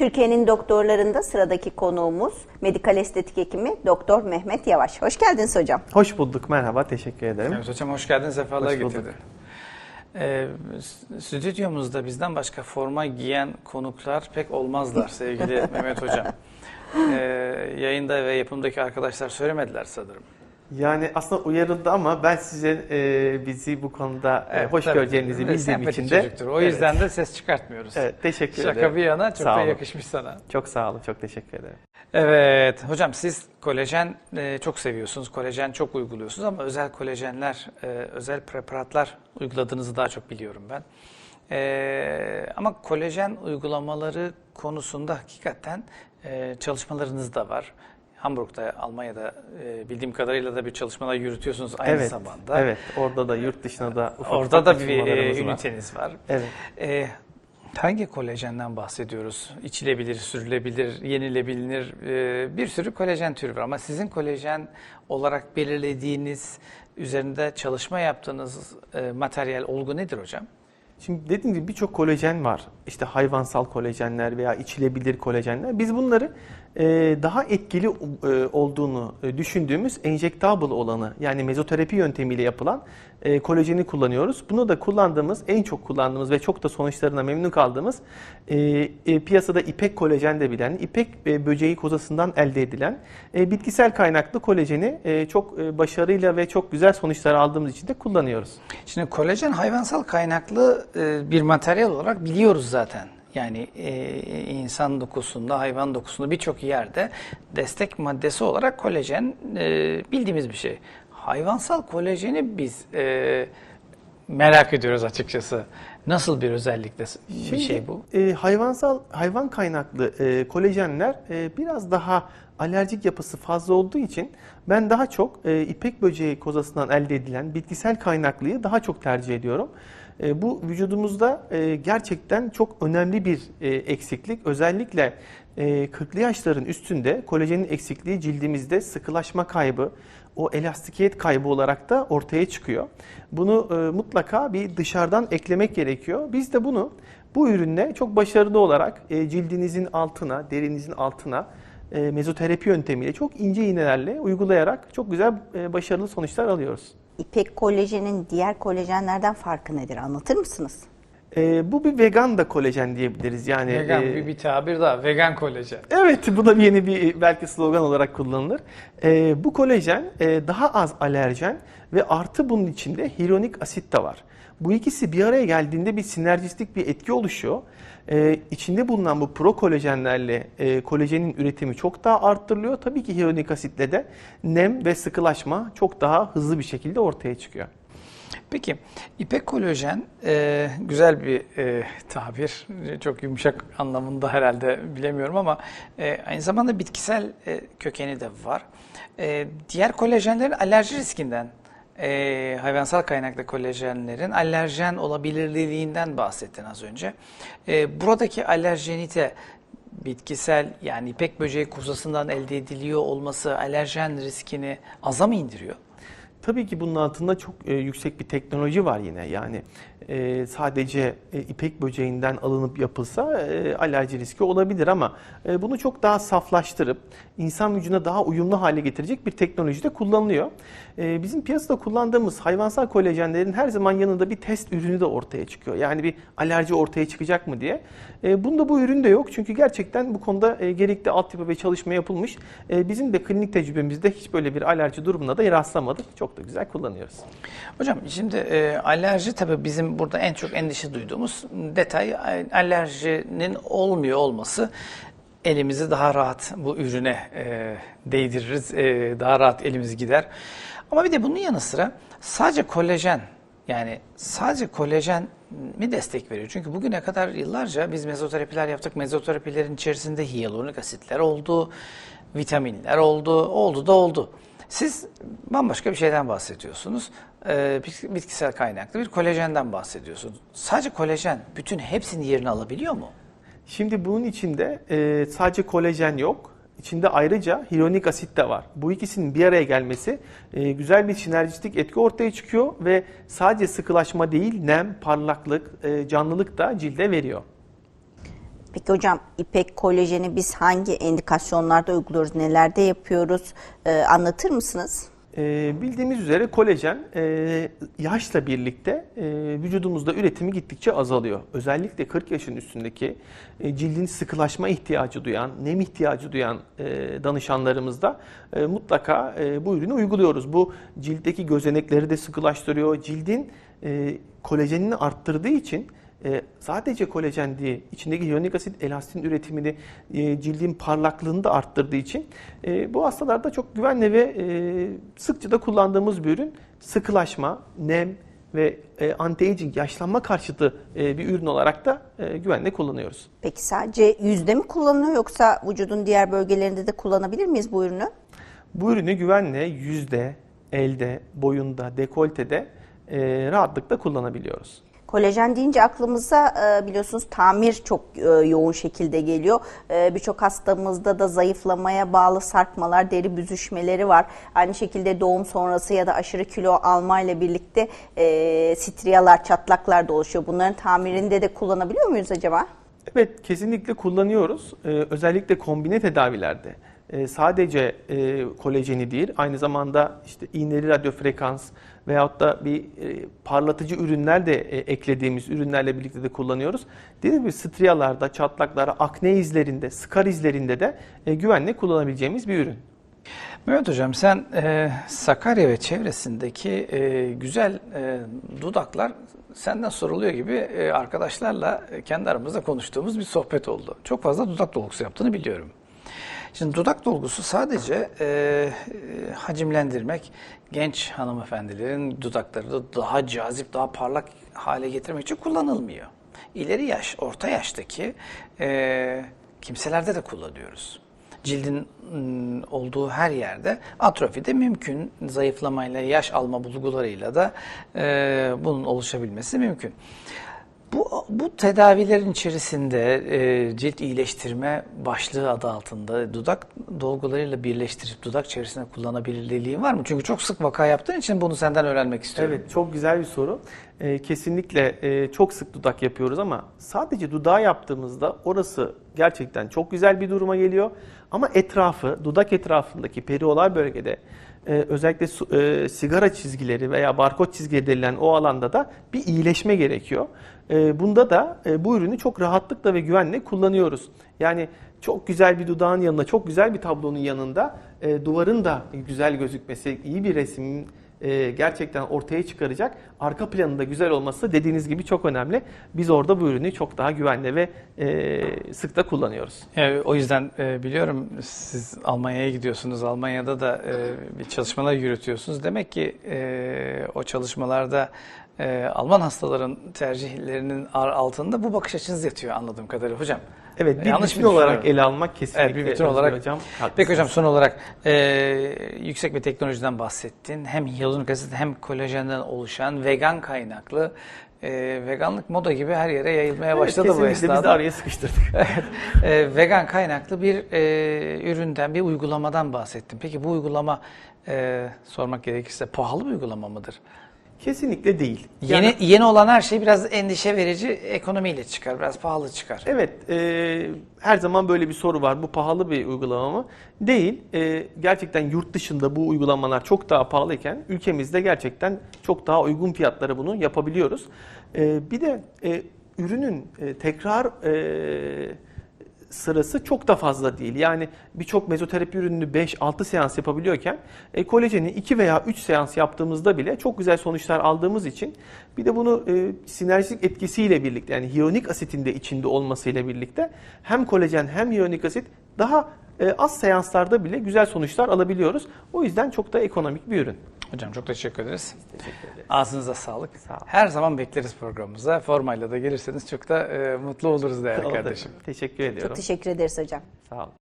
Türkiye'nin doktorlarında sıradaki konuğumuz medikal estetik hekimi Doktor Mehmet Yavaş. Hoş geldiniz hocam. Hoş bulduk, merhaba, teşekkür ederim. Evet hocam hoş geldiniz, sefalar Hoş bulduk. getirdin. Ee, stüdyomuzda bizden başka forma giyen konuklar pek olmazlar sevgili Mehmet hocam. Ee, yayında ve yapımdaki arkadaşlar söylemediler sanırım. Yani aslında uyarıldı ama ben size e, bizi bu konuda e, hoş tabii. göreceğinizi Böyle bildiğim için de. çocuktur. O yüzden de ses çıkartmıyoruz. Evet, evet teşekkür Şaka ederim. bir yana çok Sağ da olun. yakışmış sana. Çok sağ olun, çok teşekkür ederim. Evet hocam siz kolajen e, çok seviyorsunuz. Kolajen çok uyguluyorsunuz ama özel kolajenler, e, özel preparatlar uyguladığınızı daha çok biliyorum ben. E, ama kolajen uygulamaları konusunda hakikaten e, çalışmalarınız da var. Hamburg'da, Almanya'da e, bildiğim kadarıyla da bir çalışmalar yürütüyorsunuz aynı evet, zamanda. evet. Orada da yurt dışına da ufak Orada da bir e, açılmalarımız var. üniteniz var. Evet. E, hangi kolajenden bahsediyoruz? İçilebilir, sürülebilir, yenilebilir e, bir sürü kolajen türü var. Ama sizin kolajen olarak belirlediğiniz, üzerinde çalışma yaptığınız e, materyal, olgu nedir hocam? Şimdi dediğim gibi birçok kolajen var. İşte hayvansal kolajenler veya içilebilir kolajenler. Biz bunları daha etkili e, olduğunu e, düşündüğümüz enjektable olanı yani mezoterapi yöntemiyle yapılan e, kolajeni kullanıyoruz. Bunu da kullandığımız, en çok kullandığımız ve çok da sonuçlarına memnun kaldığımız e, e, piyasada ipek kolajen de bilen, ipek e, böceği kozasından elde edilen e, bitkisel kaynaklı kolajeni e, çok e, başarıyla ve çok güzel sonuçlar aldığımız için de kullanıyoruz. Şimdi kolajen hayvansal kaynaklı e, bir materyal olarak biliyoruz zaten. Yani e, insan dokusunda, hayvan dokusunda birçok yerde destek maddesi olarak kolajen e, bildiğimiz bir şey. Hayvansal kolajeni biz e, merak ediyoruz açıkçası. Nasıl bir özellikle bir Şimdi, şey bu? e, hayvansal hayvan kaynaklı e, kolajenler e, biraz daha alerjik yapısı fazla olduğu için ben daha çok e, ipek böceği kozasından elde edilen bitkisel kaynaklıyı daha çok tercih ediyorum. E, bu vücudumuzda e, gerçekten çok önemli bir e, eksiklik. Özellikle e, 40'lı yaşların üstünde kolajenin eksikliği cildimizde sıkılaşma kaybı, o elastikiyet kaybı olarak da ortaya çıkıyor. Bunu mutlaka bir dışarıdan eklemek gerekiyor. Biz de bunu bu ürünle çok başarılı olarak cildinizin altına, derinizin altına e, mezoterapi yöntemiyle çok ince iğnelerle uygulayarak çok güzel başarılı sonuçlar alıyoruz. İpek kolajenin diğer kolajenlerden farkı nedir? Anlatır mısınız? E, bu bir vegan da kolajen diyebiliriz. Yani Vegan e, bir, bir tabir daha. Vegan kolajen. Evet, bu da yeni bir belki slogan olarak kullanılır. Ee, bu kolajen e, daha az alerjen ve artı bunun içinde hyaluronik asit de var. Bu ikisi bir araya geldiğinde bir sinerjistik bir etki oluşuyor. Ee, içinde bulunan bu pro kolajenlerle e, kolajenin üretimi çok daha arttırılıyor. Tabii ki hyaluronik asitle de nem ve sıkılaşma çok daha hızlı bir şekilde ortaya çıkıyor. Peki ipek kolajen e, güzel bir e, tabir. Çok yumuşak anlamında herhalde bilemiyorum ama e, aynı zamanda bitkisel e, kökeni de var. E, diğer kolajenlerin alerji riskinden, e, hayvansal kaynaklı kolajenlerin alerjen olabilirliğinden bahsettin az önce. E, buradaki alerjenite bitkisel yani ipek böceği kozasından elde ediliyor olması alerjen riskini aza mı indiriyor? Tabii ki bunun altında çok e, yüksek bir teknoloji var yine. Yani e, sadece e, ipek böceğinden alınıp yapılsa e, alerji riski olabilir ama e, bunu çok daha saflaştırıp insan vücuduna daha uyumlu hale getirecek bir teknoloji de kullanılıyor. E, bizim piyasada kullandığımız hayvansal kolajenlerin her zaman yanında bir test ürünü de ortaya çıkıyor. Yani bir alerji ortaya çıkacak mı diye. E, bunda bu ürün de yok çünkü gerçekten bu konuda e, gerekli altyapı ve çalışma yapılmış. E, bizim de klinik tecrübemizde hiç böyle bir alerji durumuna da rastlamadık. Çok da güzel kullanıyoruz. Hocam şimdi e, alerji tabii bizim burada en çok endişe duyduğumuz detay alerjinin olmuyor olması elimizi daha rahat bu ürüne e, değdiririz. e, daha rahat elimiz gider. Ama bir de bunun yanı sıra sadece kolajen yani sadece kolajen mi destek veriyor? Çünkü bugüne kadar yıllarca biz mezoterapiler yaptık. Mezoterapilerin içerisinde hyaluronik asitler oldu, vitaminler oldu, oldu da oldu. Siz bambaşka bir şeyden bahsediyorsunuz. Ee, bitki- bitkisel kaynaklı bir kolajenden bahsediyorsunuz. Sadece kolajen bütün hepsini yerini alabiliyor mu? Şimdi bunun içinde e, sadece kolajen yok. İçinde ayrıca hyaluronik asit de var. Bu ikisinin bir araya gelmesi e, güzel bir sinerjistik etki ortaya çıkıyor ve sadece sıkılaşma değil nem, parlaklık, e, canlılık da cilde veriyor. Peki hocam ipek kolajeni biz hangi endikasyonlarda uyguluyoruz, nelerde yapıyoruz Ee, anlatır mısınız? Ee, bildiğimiz üzere kolajen e, yaşla birlikte e, vücudumuzda üretimi gittikçe azalıyor. Özellikle 40 yaşın üstündeki e, cildin sıkılaşma ihtiyacı duyan, nem ihtiyacı duyan e, danışanlarımızda e, mutlaka e, bu ürünü uyguluyoruz. Bu ciltteki gözenekleri de sıkılaştırıyor. Cildin e, kolajenini arttırdığı için e, sadece kolajen değil, içindeki hyaluronik asit elastin üretimini, e, cildin parlaklığını da arttırdığı için e, bu hastalarda çok güvenli ve e, sıkça da kullandığımız bir ürün. Sıkılaşma, nem ve e, anti-aging, yaşlanma karşıtı e, bir ürün olarak da e, güvenle kullanıyoruz. Peki sadece yüzde mi kullanılıyor yoksa vücudun diğer bölgelerinde de kullanabilir miyiz bu ürünü? Bu ürünü güvenle yüzde, elde, boyunda, dekoltede e, rahatlıkla kullanabiliyoruz. Kolajen deyince aklımıza e, biliyorsunuz tamir çok e, yoğun şekilde geliyor. E, Birçok hastamızda da zayıflamaya bağlı sarkmalar, deri büzüşmeleri var. Aynı şekilde doğum sonrası ya da aşırı kilo almayla birlikte striyalar, çatlaklar da oluşuyor. Bunların tamirinde de kullanabiliyor muyuz acaba? Evet kesinlikle kullanıyoruz. Özellikle kombine tedavilerde e, sadece e, kolajeni değil aynı zamanda işte iğneli radyo frekans veyahut da bir e, parlatıcı ürünler de e, eklediğimiz ürünlerle birlikte de kullanıyoruz. Dediğim gibi striyalarda, çatlaklara, akne izlerinde, skar izlerinde de e, güvenle kullanabileceğimiz bir ürün. Mehmet Hocam sen e, Sakarya ve çevresindeki e, güzel e, dudaklar senden soruluyor gibi e, arkadaşlarla e, kendi aramızda konuştuğumuz bir sohbet oldu. Çok fazla dudak dolgusu yaptığını biliyorum. Şimdi dudak dolgusu sadece e, e, hacimlendirmek, genç hanımefendilerin dudaklarını daha cazip, daha parlak hale getirmek için kullanılmıyor. İleri yaş, orta yaştaki e, kimselerde de kullanıyoruz cildin ım, olduğu her yerde atrofi de mümkün. Zayıflamayla, yaş alma bulgularıyla da e, bunun oluşabilmesi mümkün. Bu, bu tedavilerin içerisinde e, cilt iyileştirme başlığı adı altında dudak dolgularıyla birleştirip dudak çevresinde kullanabilirliğin var mı? Çünkü çok sık vaka yaptığın için bunu senden öğrenmek istiyorum. Evet çok güzel bir soru. Ee, kesinlikle e, çok sık dudak yapıyoruz ama sadece dudağı yaptığımızda orası gerçekten çok güzel bir duruma geliyor. Ama etrafı, dudak etrafındaki periolar bölgede e, özellikle su- e, sigara çizgileri veya barkod çizgileri denilen o alanda da bir iyileşme gerekiyor. E, bunda da e, bu ürünü çok rahatlıkla ve güvenle kullanıyoruz. Yani çok güzel bir dudağın yanında, çok güzel bir tablonun yanında e, duvarın da güzel gözükmesi, iyi bir resmin e, gerçekten ortaya çıkaracak. Arka planın da güzel olması dediğiniz gibi çok önemli. Biz orada bu ürünü çok daha güvenli ve e, sık da kullanıyoruz. E, o yüzden e, biliyorum siz Almanya'ya gidiyorsunuz. Almanya'da da e, çalışmalar yürütüyorsunuz. Demek ki e, o çalışmalarda e, Alman hastaların tercihlerinin altında bu bakış açınız yatıyor anladığım kadarıyla hocam. Evet, bir Yanlış mı bütün olarak ele almak kesinlikle Evet, bir bütün olarak. hocam. Peki haklısınız. hocam son olarak e, yüksek bir teknolojiden bahsettin. Hem hyaluronik asit hem kolajenden oluşan vegan kaynaklı e, veganlık moda gibi her yere yayılmaya Evet, başladı bu kesinlikle biz de esnada. araya sıkıştırdık. e, vegan kaynaklı bir e, üründen, bir uygulamadan bahsettim. Peki bu uygulama e, sormak gerekirse pahalı bir uygulama mıdır? Kesinlikle değil. Yeni Yani- yeni olan her şey biraz endişe verici ekonomiyle çıkar, biraz pahalı çıkar. Evet, e, her zaman böyle bir soru var. Bu pahalı bir uygulama mı? Değil. E, gerçekten yurt dışında bu uygulamalar çok daha pahalıyken ülkemizde gerçekten çok daha uygun fiyatlara bunu yapabiliyoruz. E, bir de e, ürünün e, tekrar e, sırası çok da fazla değil. Yani birçok mezoterapi ürününü 5-6 seans yapabiliyorken e, kolajeni 2 veya 3 seans yaptığımızda bile çok güzel sonuçlar aldığımız için bir de bunu e, sinerjik etkisiyle birlikte yani hyaluronik asitin de içinde olmasıyla birlikte hem kolajen hem hyaluronik asit daha e, az seanslarda bile güzel sonuçlar alabiliyoruz. O yüzden çok da ekonomik bir ürün. Hocam çok teşekkür ederiz. Teşekkür ederim. Ağzınıza sağlık. Sağ olun. Her zaman bekleriz programımıza. Formayla da gelirseniz çok da e, mutlu oluruz değerli kardeşim. Teşekkür ediyorum. Çok teşekkür ederiz hocam. Sağ olun.